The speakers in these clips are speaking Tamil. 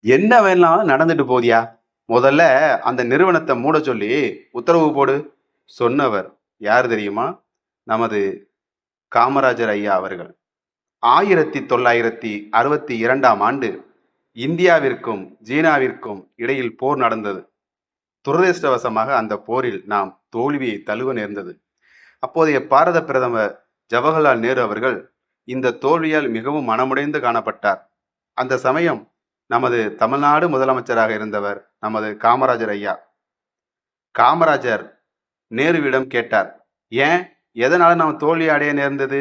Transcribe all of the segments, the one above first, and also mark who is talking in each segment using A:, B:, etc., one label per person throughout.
A: என்ன வேணாலும் நடந்துட்டு போதியா முதல்ல அந்த நிறுவனத்தை மூட சொல்லி உத்தரவு போடு. சொன்னவர் யார் தெரியுமா? நமது காமராஜர் ஐயா அவர்கள். ஆயிரத்தி தொள்ளாயிரத்தி அறுபத்தி இரண்டாம் ஆண்டு இந்தியாவிற்கும் சீனாவிற்கும் இடையில் போர் நடந்தது. துரதிருஷ்டவசமாக அந்த போரில் நாம் தோல்வியை தழுவ நேர்ந்தது. அப்போதைய பாரத பிரதமர் ஜவஹர்லால் நேரு அவர்கள் இந்த தோல்வியால் மிகவும் மனமுடைந்து காணப்பட்டார். அந்த சமயம் நமது தமிழ்நாடு முதலமைச்சராக இருந்தவர் நமது காமராஜர் ஐயா. காமராஜர் நேருவிடம் கேட்டார் ஏன்? எதனால் நாம் தோல்வி அடைய நேர்ந்தது?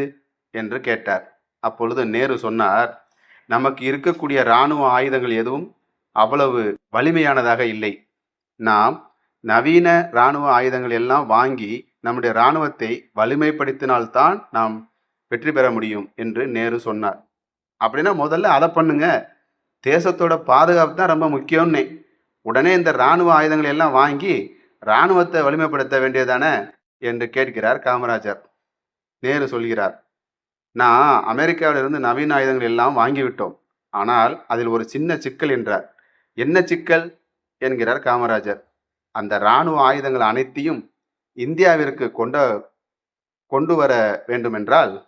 A: என்று கேட்டார். அப்பொழுது நேரு சொன்னார் நமக்கு இருக்கக்கூடிய இராணுவ ஆயுதங்கள் எதுவும் அவ்வளவு வலிமையானதாக இல்லை. நாம் நவீன இராணுவ ஆயுதங்கள் எல்லாம் வாங்கி நம்முடைய இராணுவத்தை வலிமைப்படுத்தினால்தான் நாம் வெற்றி பெற முடியும் என்று நேரு சொன்னார். அப்படின்னா முதல்ல அதை பண்ணுங்க. தேசத்தோட பாதுகாப்பு தான் ரொம்ப முக்கியம்னு. உடனே இந்த இராணுவ ஆயுதங்களை எல்லாம் வாங்கி இராணுவத்தை வலிமைப்படுத்த வேண்டியதானே என்று கேட்கிறார் காமராஜர். நேரு சொல்கிறார் நான் அமெரிக்காவிலிருந்து நவீன ஆயுதங்கள் எல்லாம் வாங்கிவிட்டோம் ஆனால் அதில் ஒரு சின்ன சிக்கல் என்றார். என்ன சிக்கல்? என்கிறார் காமராஜர். அந்த இராணுவ ஆயுதங்கள் அனைத்தையும் இந்தியாவிற்கு கொண்ட கொண்டு வர வேண்டுமென்றால்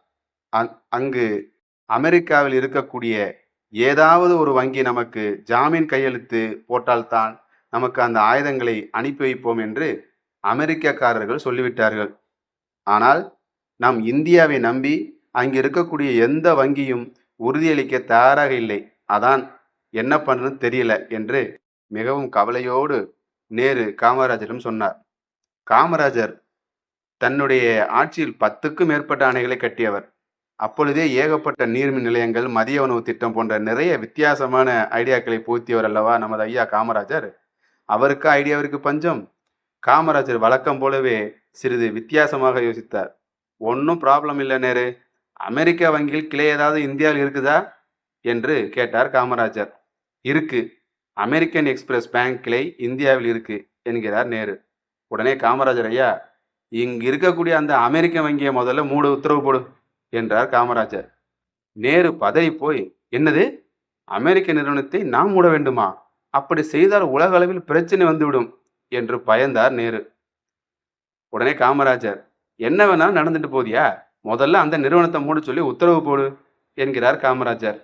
A: அங்- அங்கு அமெரிக்காவில் இருக்கக்கூடிய ஏதாவது ஒரு வங்கி நமக்கு ஜாமீன் கையெழுத்து போட்டால்தான் நமக்கு அந்த ஆயுதங்களை அனுப்பி வைப்போம் என்று அமெரிக்கக்காரர்கள் சொல்லிவிட்டார்கள். ஆனால் நம் இந்தியாவை நம்பி அங்கு இருக்கக்கூடிய எந்த வங்கியும் உறுதியளிக்க தயாராக இல்லை. அதான் என்ன பண்ணுன்னு தெரியல என்று மிகவும் கவலையோடு நேரு காமராஜரிடம் சொன்னார். காமராஜர் தன்னுடைய ஆட்சியில் பத்துக்கும் மேற்பட்ட அணைகளை கட்டியவர். அப்பொழுதே ஏகப்பட்ட நீர்மின் நிலையங்கள் மதிய உணவு திட்டம் போன்ற நிறைய வித்தியாசமான ஐடியாக்களை பூத்தியவர் அல்லவா நமது ஐயா காமராஜர்? அவருக்கு ஐடியாவிற்கு பஞ்சம். காமராஜர் வழக்கம் போலவே சிறிது வித்தியாசமாக யோசித்தார். ஒன்றும் ப்ராப்ளம் இல்லை நேரு. அமெரிக்க வங்கியில் கிளை ஏதாவது இந்தியாவில் இருக்குதா? என்று கேட்டார் காமராஜர். இருக்கு. அமெரிக்கன் எக்ஸ்பிரஸ் பேங்க் கிளை இந்தியாவில் இருக்கு என்கிறார் நேரு. உடனே காமராஜர் ஐயா இங்கு இருக்கக்கூடிய அந்த அமெரிக்க வங்கியை முதல்ல மூடு உத்தரவு போடு. என்றார் காமராஜர். நேரு பதறி போய் என்னது? அமெரிக்க நிறுவனத்தை நாம் மூட வேண்டுமா? அப்படி செய்தால் உலக அளவில் பிரச்சனை வந்துவிடும் என்று பயந்தார் நேரு. உடனே காமராஜர் என்ன வேணாலும் நடந்துட்டு போதியா முதல்ல அந்த நிறுவனத்தை மூட சொல்லி உத்தரவு போடு என்கிறார் காமராஜர்.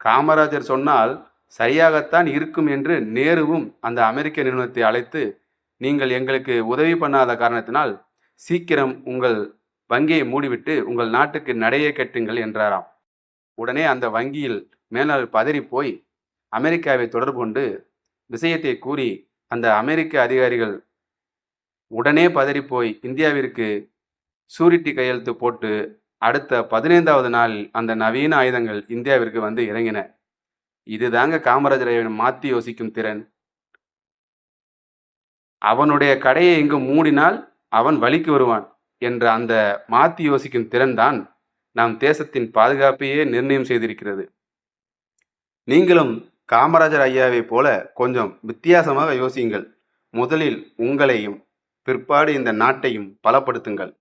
A: காமராஜர் சொன்னால் சரியாகத்தான் இருக்கும் என்று நேருவும் அந்த அமெரிக்க நிறுவனத்தை அழைத்து நீங்கள் எங்களுக்கு உதவி பண்ணாத காரணத்தினால் சீக்கிரம் உங்கள் வங்கியை மூடிவிட்டு உங்கள் நாட்டுக்கு நடையை கட்டுங்கள் என்றாராம். உடனே அந்த வங்கியில் மேலாளர் பதறி போய் அமெரிக்காவை தொடர்பு கொண்டு விஷயத்தை கூறி அந்த அமெரிக்க அதிகாரிகள் உடனே பதறி போய் இந்தியாவிற்கு சூரிட்டி கையெழுத்து போட்டு அடுத்த பதினைந்தாவது நாள் அந்த நவீன ஆயுதங்கள் இந்தியாவிற்கு வந்து இறங்கின. இதுதாங்க காமராஜரை மாற்றி யோசிக்கும் திறன். அவனுடைய கடையை இங்கு மூடினால் அவன் வழிக்கு வருவான். என்ற அந்த மாற்றி யோசிக்கும் திறன்தான் நம் தேசத்தின் பாதுகாப்பையே நிர்ணயம் செய்திருக்கிறது. நீங்களும் காமராஜர் ஐயாவை போல கொஞ்சம் வித்தியாசமாக யோசியுங்கள். முதலில் உங்களையும் பிற்பாடு இந்த நாட்டையும் பலப்படுத்துங்கள்.